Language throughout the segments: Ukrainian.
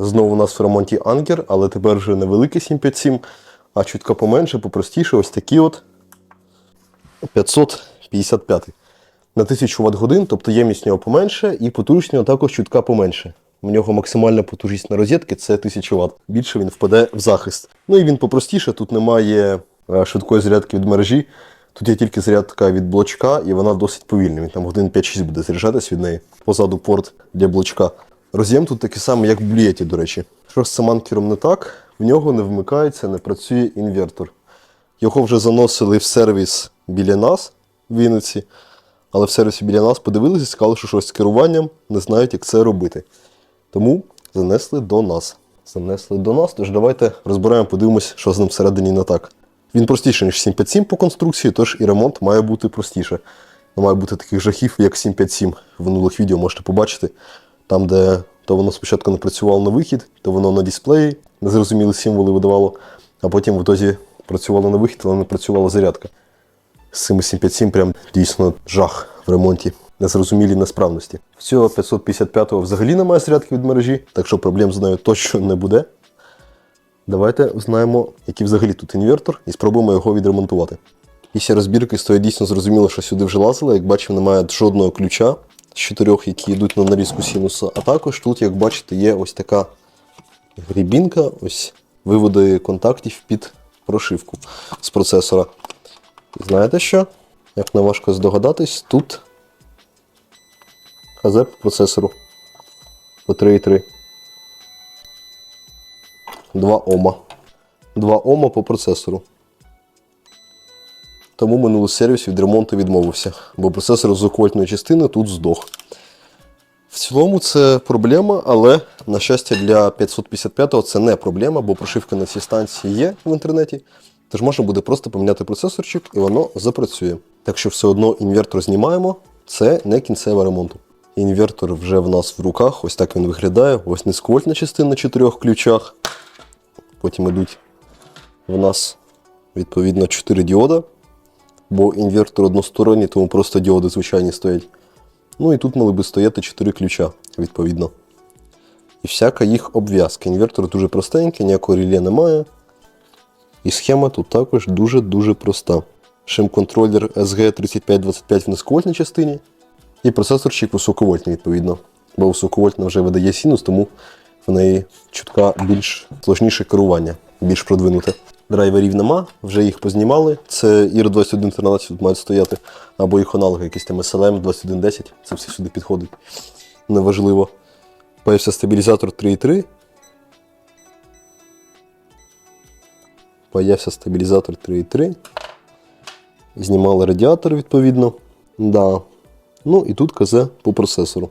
Знову у нас в ремонті анкер, але тепер вже не великий 757, а чутка поменше, попростіше, ось такі от 555 на 1000 Вт годин, тобто ємність нього поменше і потужність нього також чутка поменше. У нього максимальна потужність на розетки це 1000 Вт. Більше він впаде в захист. Ну і він попростіше, тут немає е, швидкої зарядки від мережі. Тут є тільки зарядка від блочка, і вона досить повільна. Він там годин 5-6 буде заряджатись від неї. Позаду порт для блочка. Роз'єм тут такий самий, як в блієті, до речі. Що з цим анкером не так, в нього не вмикається, не працює інвертор. Його вже заносили в сервіс біля нас в Вінниці, але в сервісі біля нас подивилися і сказали, що щось з керуванням не знають, як це робити. Тому занесли до нас. Занесли до нас, тож давайте розберемо, подивимось, що з ним всередині не так. Він простіший, ніж 757 по конструкції, тож і ремонт має бути простіше. Не має бути таких жахів, як 757. В минулих відео можете побачити. Там, де то воно спочатку не працювало на вихід, то воно на дисплеї, незрозумілі символи видавало, а потім в ітозі працювало на вихід, але не працювала зарядка. З цими 757 прям дійсно жах в ремонті. Незрозумілі несправності. В цього 555-го взагалі немає зарядки від мережі, так що проблем з нею точно не буде. Давайте знаємо, який взагалі тут інвертор, і спробуємо його відремонтувати. Після розбірки стає дійсно зрозуміло, що сюди вже лазили. Як бачимо, немає жодного ключа з чотирьох, які йдуть на нарізку синуса. А також тут, як бачите, є ось така грібінка, ось виводи контактів під прошивку з процесора. Знаєте що? Як не важко здогадатись, тут ХЗ по процесору по 3,3. 2 Ома. 2 Ома по процесору. Тому минулий сервіс від ремонту відмовився, бо процесор з окольтної частини тут здох. В цілому це проблема, але, на щастя, для 555-го це не проблема, бо прошивка на цій станції є в інтернеті. Тож можна буде просто поміняти процесорчик і воно запрацює. Так що все одно інвертор знімаємо, це не кінцева ремонту. Інвертор вже в нас в руках, ось так він виглядає. Ось низьковольтна частина на чотирьох ключах. Потім йдуть в нас відповідно 4 діода, бо інвертор односторонній, тому просто діоди звичайні стоять. Ну і тут мали би стояти 4 ключа, відповідно. І всяка їх обв'язка. Інвертор дуже простенький, ніякого реле немає. І схема тут також дуже-дуже проста. Шим-контролер SG3525 в низьковольтній частині. І процесорчик високовольтний, відповідно. Бо високовольтна вже видає синус, тому в неї чутка більш сложніше керування, більш продвинуте. Драйверів нема, вже їх познімали. Це IR 2113 тут мають стояти, або їх аналоги, якісь там SLM 2110, це все сюди підходить. Неважливо. Появився стабілізатор 3.3. Появився стабілізатор 3.3. Знімали радіатор, відповідно. Да. Ну і тут КЗ по процесору.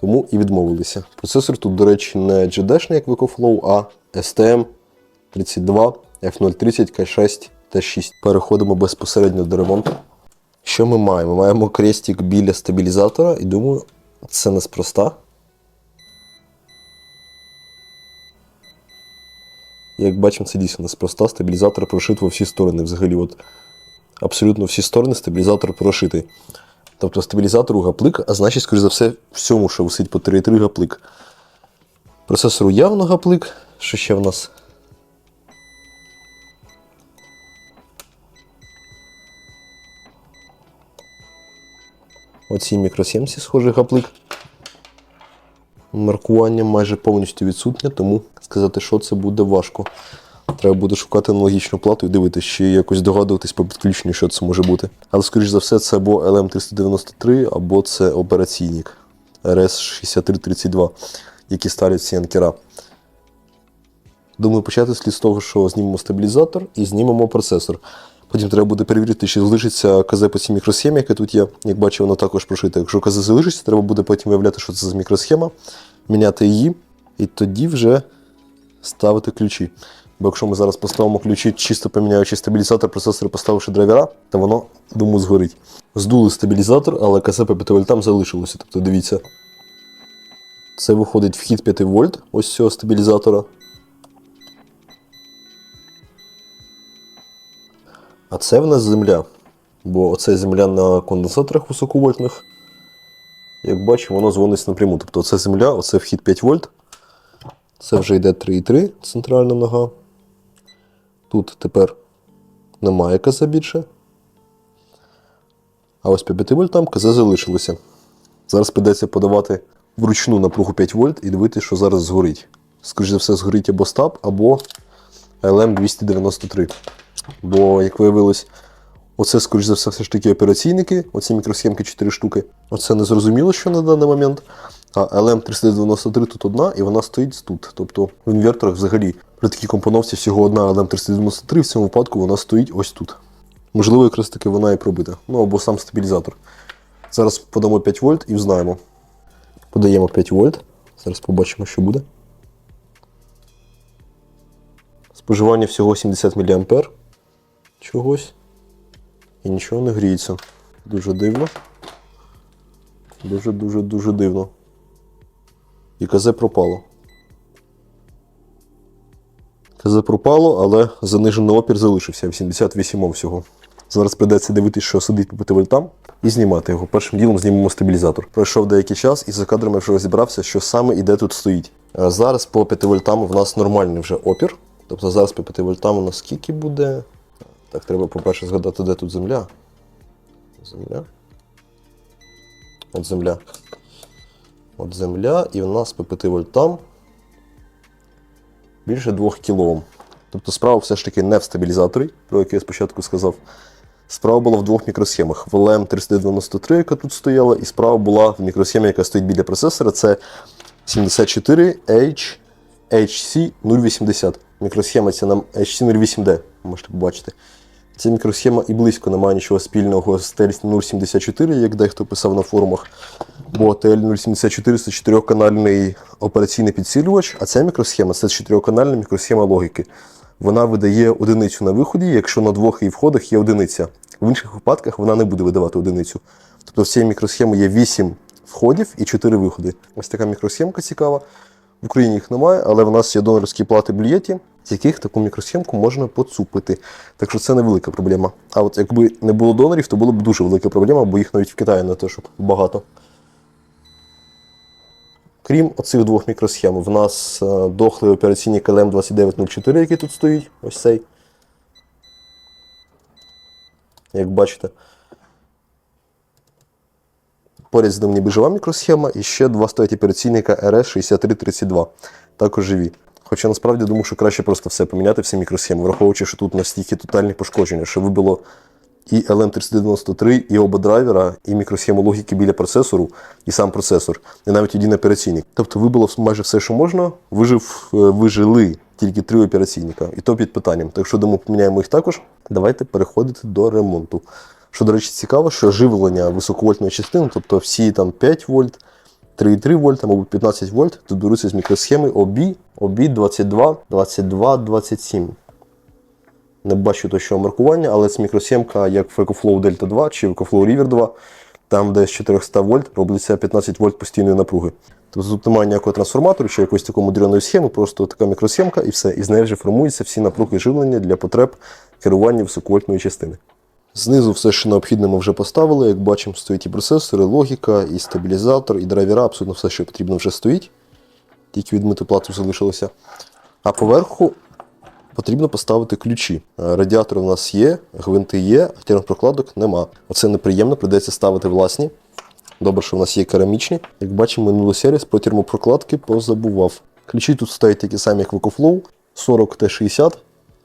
Тому і відмовилися. Процесор тут, до речі, не GD-шний, як в а STM32 F030 K6 T6. Переходимо безпосередньо до ремонту. Що ми маємо? Ми маємо крестик біля стабілізатора, і думаю, це неспроста. Як бачимо, це дійсно неспроста. Стабілізатор прошит во всі сторони. Взагалі, от абсолютно всі сторони стабілізатор прошитий. Тобто стабілізатору гаплик, а значить, скоріш за все, всьому, що висить по 3,3 гаплик. Процесору явно гаплик. Що ще в нас? Оці мікросімці схожий гаплик. Маркування майже повністю відсутнє, тому сказати, що це буде важко. Треба буде шукати аналогічну плату і дивитися, чи якось догадуватись по підключенню, що це може бути. Але, скоріш за все, це або LM393, або це операційник RS6332, які ставлять ці анкера. Думаю, почати слід з того, що знімемо стабілізатор і знімемо процесор. Потім треба буде перевірити, чи залишиться КЗ по цій мікросхемі, яка тут є. Як бачу, вона також прошита. Якщо КЗ залишиться, треба буде потім виявляти, що це за мікросхема, міняти її, і тоді вже ставити ключі. Бо якщо ми зараз поставимо ключі, чисто поміняючи стабілізатор, процесор поставивши драйвера, то воно, думаю, згорить. Здули стабілізатор, але КС по 5 вольтам залишилося. Тобто дивіться. Це виходить вхід 5 вольт ось цього стабілізатора. А це в нас земля. Бо оце земля на конденсаторах високовольтних. Як бачимо, воно дзвонить напряму. Тобто це земля, оце вхід 5 вольт. Це вже йде 3,3 центральна нога. Тут тепер немає КЗ більше. А ось по 5 вольтам КЗ залишилося. Зараз придеться подавати вручну напругу 5 вольт і дивитися, що зараз згорить. Скоріше за все, згорить або стаб, або LM293. Бо, як виявилось, оце, скоріш за все, все ж таки операційники, оці мікросхемки 4 штуки. Оце не зрозуміло, що на даний момент. А LM393 тут одна, і вона стоїть тут. Тобто в інверторах взагалі при такій компоновці всього одна LM393, в цьому випадку вона стоїть ось тут. Можливо, якраз таки вона і пробита. Ну або сам стабілізатор. Зараз подамо 5 вольт і взнаємо. Подаємо 5 вольт. Зараз побачимо, що буде. Споживання всього 70 мА чогось. І нічого не гріється. Дуже дивно. Дуже-дуже дуже дивно. І КЗ пропало. КЗ пропало, але занижений опір залишився 88 Ом всього. Зараз придеться дивитися, що сидить по 5 вольтам, і знімати його. Першим ділом знімемо стабілізатор. Пройшов деякий час, і за кадром я вже розібрався, що саме і де тут стоїть. Е, Зараз по 5 вольтам в нас нормальний вже опір. Тобто зараз по 5 вольтам у нас скільки буде. Так, треба, по-перше, згадати, де тут земля. Земля. От земля. От земля, і в нас по 5 вольтам більше 2 кОм. Тобто справа все ж таки не в стабілізаторі, про який я спочатку сказав. Справа була в двох мікросхемах. В LM393, яка тут стояла, і справа була в мікросхемі, яка стоїть біля процесора. Це 74H HC080. Мікросхема ця нам HC08D, можете побачити. Ця мікросхема і близько не має нічого спільного з TL074, як дехто писав на форумах. Бо TL074 це 4-канальний операційний підсилювач, а ця мікросхема це 4-канальна мікросхема логіки. Вона видає одиницю на виході, якщо на двох її входах є одиниця. В інших випадках вона не буде видавати одиницю. Тобто в цієї мікросхеми є 8 входів і 4 виходи. Ось така мікросхемка цікава. В Україні їх немає, але в нас є донорські плати блієті, з яких таку мікросхемку можна поцупити. Так що це невелика проблема. А от якби не було донорів, то була б дуже велика проблема, бо їх навіть в Китаї не те, щоб багато. Крім оцих двох мікросхем, в нас е, дохлий операційний LM2904, який тут стоїть, ось цей. Як бачите. Поряд з ним ніби жива мікросхема і ще два стоять операційника RS6332, також живі. Хоча насправді думаю, що краще просто все поміняти, всі мікросхеми, враховуючи, що тут настільки тотальні пошкодження, що вибило і LM393, і оба драйвера, і мікросхему логіки біля процесору, і сам процесор, і навіть один операційник. Тобто вибило майже все, що можна, вижив, е, вижили тільки три операційника, і то під питанням. Так що думаю, поміняємо їх також. Давайте переходити до ремонту. Що, до речі, цікаво, що живлення високовольтної частини, тобто всі там 5 вольт, 3,3 вольта, мабуть, 15 вольт, тут беруться з мікросхеми OB, OB 22, 22, 27. Не бачу точного маркування, але це мікросхемка як в EcoFlow Delta 2 чи EcoFlow River 2, там, де з 400 вольт робиться 15 вольт постійної напруги. Тобто тут немає ніякого трансформатору чи якоїсь такої модерної схеми, просто така мікросхемка і все. І з нею вже формуються всі напруги живлення для потреб керування високовольтної частини. Знизу все, що необхідне, ми вже поставили. Як бачимо, стоїть і процесори, логіка, і стабілізатор, і драйвера, абсолютно все, що потрібно, вже стоїть. Тільки відмити плату залишилося. А поверху потрібно поставити ключі. Е, Радіатор у нас є, гвинти є, а термопрокладок нема. Оце неприємно, придеться ставити власні. Добре, що в нас є керамічні. Як бачимо, минулий сервіс про термопрокладки позабував. Ключі тут стоять такі самі, як в EcoFlow, 40 T60,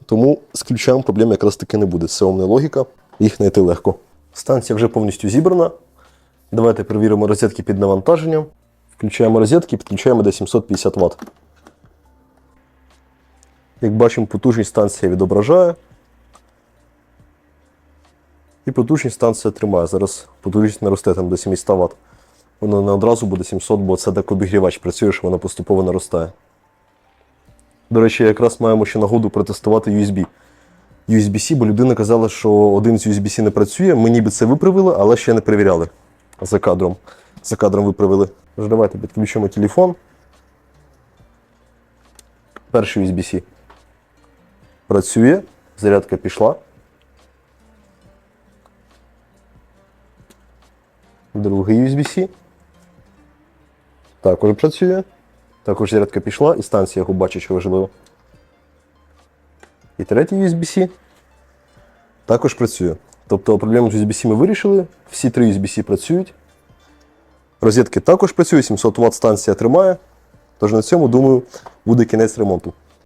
тому з ключами проблем якраз таки не буде. Це умна логіка, їх знайти легко. Станція вже повністю зібрана. Давайте перевіримо розетки під навантаженням. Включаємо розетки, підключаємо до 750 Вт. Як бачимо, потужність станція відображає. І потужність станція тримає. Зараз потужність наросте там до 700 Вт. Воно не одразу буде 700, бо це так обігрівач працює, що вона поступово наростає. До речі, якраз маємо ще нагоду протестувати USB. USB-C, бо людина казала, що один з USB-C не працює. Ми ніби це виправили, але ще не перевіряли. За кадром. За кадром виправили. Тож давайте підключимо телефон. Перший USB-C. Працює. Зарядка пішла. Другий USB-C. Також працює. Також зарядка пішла, і станція його бачу, що важливо. І третій USB-C також працює. Тобто проблему з USB-C ми вирішили, всі три USB-C працюють. Розетки також працюють, 700 Вт станція тримає. Тож на цьому, думаю, буде кінець ремонту.